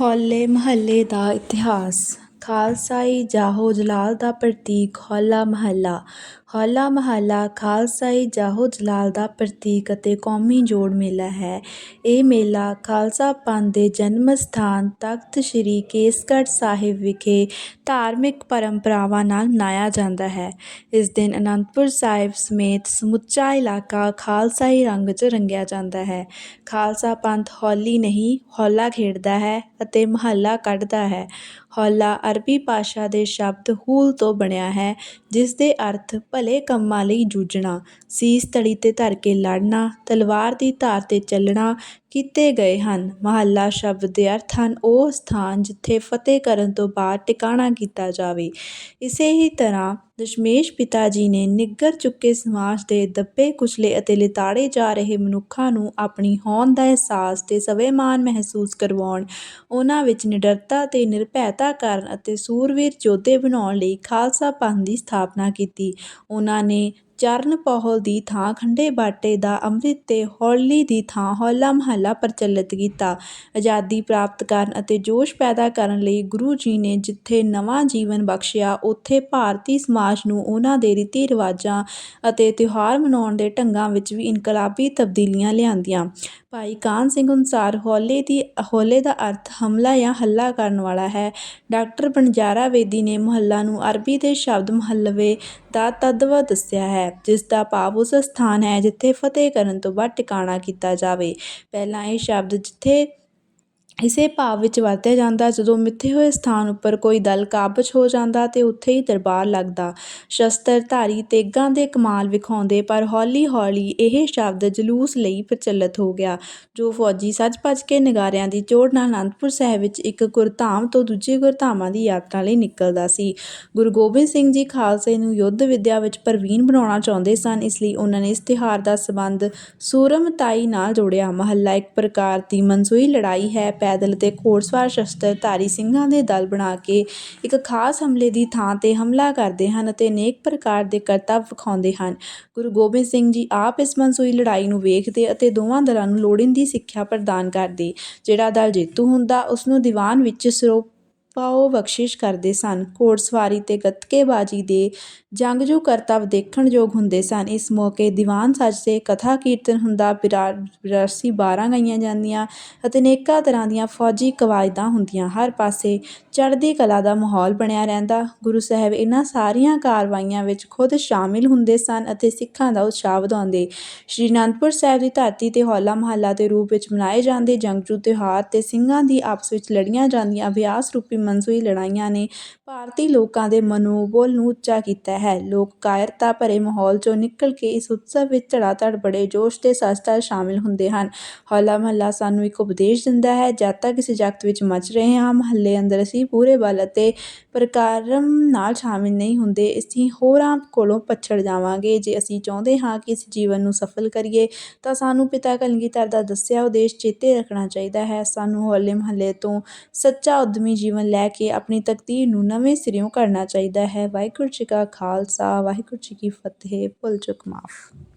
ਹੋਲੇ ਮਹੱਲੇ ਦਾ ਇਤਿਹਾਸ। ਖਾਲਸਾਈ ਜਾਹੋ ਜਲਾਲ ਦਾ ਪ੍ਰਤੀਕ ਹੋਲਾ ਮਹੱਲਾ। ਹੋਲਾ ਮਹੱਲਾ ਖਾਲਸਾਈ ਜਾਹੋ ਜਲਾਲ ਦਾ ਪ੍ਰਤੀਕ ਅਤੇ ਕੌਮੀ ਜੋੜ ਮੇਲਾ ਹੈ। ਇਹ ਮੇਲਾ ਖਾਲਸਾ ਪੰਥ ਦੇ ਜਨਮ ਸਥਾਨ ਤਖਤ ਸ੍ਰੀ ਕੇਸਗੜ੍ਹ ਸਾਹਿਬ ਵਿਖੇ ਧਾਰਮਿਕ ਪਰੰਪਰਾਵਾਂ ਨਾਲ ਮਨਾਇਆ ਜਾਂਦਾ ਹੈ। ਇਸ ਦਿਨ ਅਨੰਦਪੁਰ ਸਾਹਿਬ ਸਮੇਤ ਸਮੁੱਚਾ ਇਲਾਕਾ ਖਾਲਸਾਈ ਰੰਗ 'ਚ ਰੰਗਿਆ ਜਾਂਦਾ ਹੈ। ਖਾਲਸਾ ਪੰਥ ਹੋਲੀ ਨਹੀਂ, ਹੋਲਾ ਖੇਡਦਾ ਹੈ ਅਤੇ ਮਹੱਲਾ ਕੱਢਦਾ ਹੈ। ਹੋਲਾ ਅਰਬੀ ਭਾਸ਼ਾ ਦੇ ਸ਼ਬਦ ਹੂਲ ਤੋਂ ਬਣਿਆ ਹੈ, ਜਿਸ ਦੇ ਅਰਥ ਭਲੇ ਕੰਮਾਂ ਲਈ ਜੂਝਣਾ, ਸੀਸ ਤਲੀ 'ਤੇ ਧਰ ਕੇ ਲੜਨਾ, ਤਲਵਾਰ ਦੀ ਧਾਰ 'ਤੇ ਚੱਲਣਾ ਕੀਤੇ ਗਏ ਹਨ। ਮਹੱਲਾ ਸ਼ਬਦ ਦੇ ਅਰਥ ਹਨ, ਉਹ ਸਥਾਨ ਜਿੱਥੇ ਫਤਿਹ ਕਰਨ ਤੋਂ ਬਾਅਦ ਟਿਕਾਣਾ ਕੀਤਾ ਜਾਵੇ। ਇਸੇ ਹੀ ਤਰ੍ਹਾਂ ਦਸ਼ਮੇਸ਼ ਪਿਤਾ ਜੀ ਨੇ ਨਿੱਗਰ ਚੁੱਕੇ ਸਮਾਜ ਦੇ ਦੱਬੇ ਕੁਚਲੇ ਅਤੇ ਲਿਤਾੜੇ ਜਾ ਰਹੇ ਮਨੁੱਖਾਂ ਨੂੰ ਆਪਣੀ ਹੋਂਦ ਦਾ ਅਹਿਸਾਸ ਤੇ ਸਵੈਮਾਨ ਮਹਿਸੂਸ ਕਰਵਾਉਣ, ਉਹਨਾਂ ਵਿੱਚ ਨਿਡਰਤਾ ਤੇ ਨਿਰਭੈਤਾ ਕਰਨ ਅਤੇ ਸੂਰਵੀਰ ਯੋਧੇ ਬਣਾਉਣ ਲਈ ਖਾਲਸਾ ਪੰਥ ਦੀ ਸਥਾਪਨਾ ਕੀਤੀ। ਉਹਨਾਂ ਨੇ ਚਰਨ ਪਹਲ ਦੀ ਥਾਂ ਖੰਡੇ ਬਾਟੇ ਦਾ ਅੰਮ੍ਰਿਤ ਤੇ ਹੌਲੀ ਦੀ ਥਾਂ ਹੋਲਾ ਮਹੱਲਾ ਪ੍ਰਚਲਿਤ ਕੀਤਾ। ਆਜ਼ਾਦੀ ਪ੍ਰਾਪਤ ਕਰਨ ਅਤੇ ਜੋਸ਼ ਪੈਦਾ ਕਰਨ ਲਈ ਗੁਰੂ ਜੀ ਨੇ ਜਿੱਥੇ ਨਵਾਂ ਜੀਵਨ ਬਖਸ਼ਿਆ, ਉੱਥੇ ਭਾਰਤੀ ਸਮਾਜ ਨੂੰ ਉਹਨਾਂ ਦੇ ਰੀਤੀ ਰਿਵਾਜਾਂ ਅਤੇ ਤਿਉਹਾਰ ਮਨਾਉਣ ਦੇ ਢੰਗਾਂ ਵਿੱਚ ਵੀ ਇਨਕਲਾਬੀ ਤਬਦੀਲੀਆਂ ਲਿਆਂਦੀਆਂ। ਭਾਈ ਕਾਨ ਸਿੰਘ ਅਨੁਸਾਰ ਹੋਲੇ ਦੀ, ਹੋਲੇ ਦਾ ਅਰਥ ਹਮਲਾ ਜਾਂ ਹੱਲਾ ਕਰਨ ਵਾਲਾ ਹੈ। ਡਾਕਟਰ ਬਣਜਾਰਾ ਵੇਦੀ ਨੇ ਮੁਹੱਲਾ ਨੂੰ ਅਰਬੀ ਦੇ ਸ਼ਬਦ ਮੁਹੱਲਵੇ ਦਾ ਤਦਵ ਦੱਸਿਆ ਹੈ। ਜਿਸ ਦਾ ਭਾਵ ਉਸ ਸਥਾਨ ਹੈ ਜਿੱਥੇ ਫਤਿਹ ਕਰਨ ਤੋਂ ਬਾਅਦ ਟਿਕਾਣਾ ਕੀਤਾ ਜਾਵੇ। ਪਹਿਲਾਂ ਇਹ ਸ਼ਬਦ ਜਿੱਥੇ ਇਸੇ ਭਾਵ ਵਿੱਚ ਵਰਤਿਆ ਜਾਂਦਾ, ਜਦੋਂ ਮਿੱਥੇ ਹੋਏ ਸਥਾਨ ਉੱਪਰ ਕੋਈ ਦਲ ਕਾਬਜ ਹੋ ਜਾਂਦਾ ਅਤੇ ਉੱਥੇ ਹੀ ਦਰਬਾਰ ਲੱਗਦਾ। ਸ਼ਸਤਰ ਧਾਰੀ ਤੇਗਾਂ ਦੇ ਕਮਾਲ ਵਿਖਾਉਂਦੇ, ਪਰ ਹੌਲੀ ਹੌਲੀ ਇਹ ਸ਼ਬਦ ਜਲੂਸ ਲਈ ਪ੍ਰਚਲਿਤ ਹੋ ਗਿਆ, ਜੋ ਫੌਜੀ ਸੱਜ ਭੱਜ ਕੇ ਨਗਾਰਿਆਂ ਦੀ ਚੋੜ ਨਾਲ ਅਨੰਦਪੁਰ ਸਾਹਿਬ ਵਿੱਚ ਇੱਕ ਗੁਰਧਾਮ ਤੋਂ ਦੂਜੇ ਗੁਰਧਾਮਾਂ ਦੀ ਯਾਤਰਾ ਲਈ ਨਿਕਲਦਾ ਸੀ। ਗੁਰੂ ਗੋਬਿੰਦ ਸਿੰਘ ਜੀ ਖਾਲਸੇ ਨੂੰ ਯੁੱਧ ਵਿਦਿਆ ਵਿੱਚ ਪ੍ਰਵੀਨ ਬਣਾਉਣਾ ਚਾਹੁੰਦੇ ਸਨ, ਇਸ ਲਈ ਉਹਨਾਂ ਨੇ ਇਸ ਤਿਉਹਾਰ ਦਾ ਸੰਬੰਧ ਸੂਰਮਤਾਈ ਨਾਲ ਜੋੜਿਆ। ਮਹੱਲਾ ਇੱਕ ਪ੍ਰਕਾਰ ਦੀ ਮਨਸੂਈ ਲੜਾਈ ਹੈ ਪੈਦਲ ਤੇ ਘੋੜਸਵਾਰ ਸ਼ਸਤਰਧਾਰੀ ਸਿੰਘਾਂ ਦੇ ਦਲ ਬਣਾ ਕੇ ਇੱਕ ਖਾਸ ਹਮਲੇ ਦੀ ਥਾਂ ਤੇ ਹਮਲਾ ਕਰਦੇ ਹਨ ਅਤੇ ਅਨੇਕ ਪ੍ਰਕਾਰ ਦੇ ਕਰਤੱਵ ਵਿਖਾਉਂਦੇ ਹਨ। ਗੁਰੂ ਗੋਬਿੰਦ ਸਿੰਘ ਜੀ ਆਪ ਇਸ ਮਨਸੂਈ ਲੜਾਈ ਨੂੰ ਵੇਖਦੇ ਅਤੇ ਦੋਵਾਂ ਦਲਾਂ ਨੂੰ ਲੋੜੀਂਦੀ ਸਿੱਖਿਆ ਪ੍ਰਦਾਨ ਕਰਦੇ। ਜਿਹੜਾ ਦਲ ਜੇਤੂ ਹੁੰਦਾ ਉਸ ਨੂੰ ਦੀਵਾਨ ਵਿੱਚ ਸਰੋ ਸਰੋਪਾਓ ਬਖਸ਼ਿਸ਼ ਕਰਦੇ ਸਨ। ਘੋੜਸਵਾਰੀ ਤੇ ਗੱਤਕੇਬਾਜ਼ੀ ਦੇ ਜੰਗਜੂ ਕਰਤੱਵ ਦੇਖਣ ਯੋਗ ਹੁੰਦੇ ਸਨ। ਇਸ ਮੌਕੇ ਦੀਵਾਨ ਸਜਦੇ ਕਥਾ ਕੀਰਤਨ ਹੁੰਦਾ ਵਿਰਾਸੀ ਬਾਰਾਂ ਗਾਈਆਂ ਜਾਂਦੀਆਂ ਅਤੇ ਅਨੇਕਾਂ ਤਰ੍ਹਾਂ ਦੀਆਂ ਫੌਜੀ ਕਵਾਇਦਾਂ ਹੁੰਦੀਆਂ। ਹਰ ਪਾਸੇ ਚੜ੍ਹਦੀ ਕਲਾ ਦਾ ਮਾਹੌਲ ਬਣਿਆ ਰਹਿੰਦਾ। ਗੁਰੂ ਸਾਹਿਬ ਇਹਨਾਂ ਸਾਰੀਆਂ ਕਾਰਵਾਈਆਂ ਵਿੱਚ ਖੁਦ ਸ਼ਾਮਿਲ ਹੁੰਦੇ ਸਨ ਅਤੇ ਸਿੱਖਾਂ ਦਾ ਉਤਸ਼ਾਹ ਵਧਾਉਂਦੇ। ਸ਼੍ਰੀ ਅਨੰਦਪੁਰ ਸਾਹਿਬ ਦੀ ਧਰਤੀ ਤੇ ਹੋਲਾ ਮਹੱਲਾ ਦੇ ਰੂਪ ਵਿੱਚ ਮਨਾਏ ਜਾਂਦੇ ਜੰਗਜੂ ਤਿਉਹਾਰ ਤੇ ਸਿੰਘਾਂ ਦੀ ਆਪਸ ਵਿੱਚ ਲੜੀਆਂ ਜਾਂਦੀਆਂ। ਅਭਿਆਸ ਰੂਪੀ ਮੰਸੂਈ ਲੜਾਈਆਂ ਨੇ। ਭਾਰਤੀ ਲੋਕਾਂ ਦੇ ਮਨੋਬਲ ਨੂੰ ਉੱਚਾ ਕੀਤਾ ਹੈ। ਲੋਕ ਕਾਇਰਤਾ ਭਰੇ ਮਾਹੌਲ ਚੋਂ ਨਿਕਲ ਕੇ ਇਸ ਉਤਸਵ ਵਿੱਚ ਧੜਾਧੜ ਬੜੇ ਜੋਸ਼ ਤੇ ਸਜਧਜ ਸ਼ਾਮਿਲ ਹੁੰਦੇ ਹਨ। ਹੋਲਾ ਮਹੱਲਾ ਸਾਨੂੰ ਇੱਕ ਉਪਦੇਸ਼ ਦਿੰਦਾ ਹੈ, ਜਦ ਤੱਕ ਇਸ ਜਗਤ ਵਿੱਚ ਮਚ ਰਹੇ ਹਾਂ, ਮਹੱਲੇ ਅੰਦਰ ਅਸੀਂ ਪੂਰੇ ਬਲ ਅਤੇ ਪ੍ਰਕਾਰਮ ਨਾਲ ਸ਼ਾਮਿਲ ਨਹੀਂ ਹੁੰਦੇ। ਅਸੀਂ ਹੋਰਾਂ ਕੋਲੋਂ ਪਛੜ ਜਾਵਾਂਗੇ। ਜੇ ਅਸੀਂ ਚਾਹੁੰਦੇ ਹਾਂ ਕਿ ਇਸ ਜੀਵਨ ਨੂੰ ਸਫਲ ਕਰੀਏ, ਤਾਂ ਸਾਨੂੰ ਪਿਤਾ ਕਲਗੀਧਰ ਦਾ ਦੱਸਿਆ ਉਦੇਸ਼ ਚੇਤੇ ਰੱਖਣਾ ਚਾਹੀਦਾ ਹੈ। ਸਾਨੂੰ ਹੋਲੇ ਮਹੱਲੇ ਤੋਂ ਸੱਚਾ ਉਦਮੀ ਜੀਵਨ ਲੈ ਕੇ ਆਪਣੀ ਤਕਦੀਰ ਨੂੰ ਨਵੇਂ ਸਿਰਿਓਂ ਕਰਨਾ ਚਾਹੀਦਾ ਹੈ। ਵਾਹਿਗੁਰੂ ਜੀ ਕਾ ਖਾਲਸਾ, ਵਾਹਿਗੁਰੂ ਜੀ ਕੀ ਫਤਿਹ। ਭੁੱਲ ਚੁੱਕ ਮਾਫ।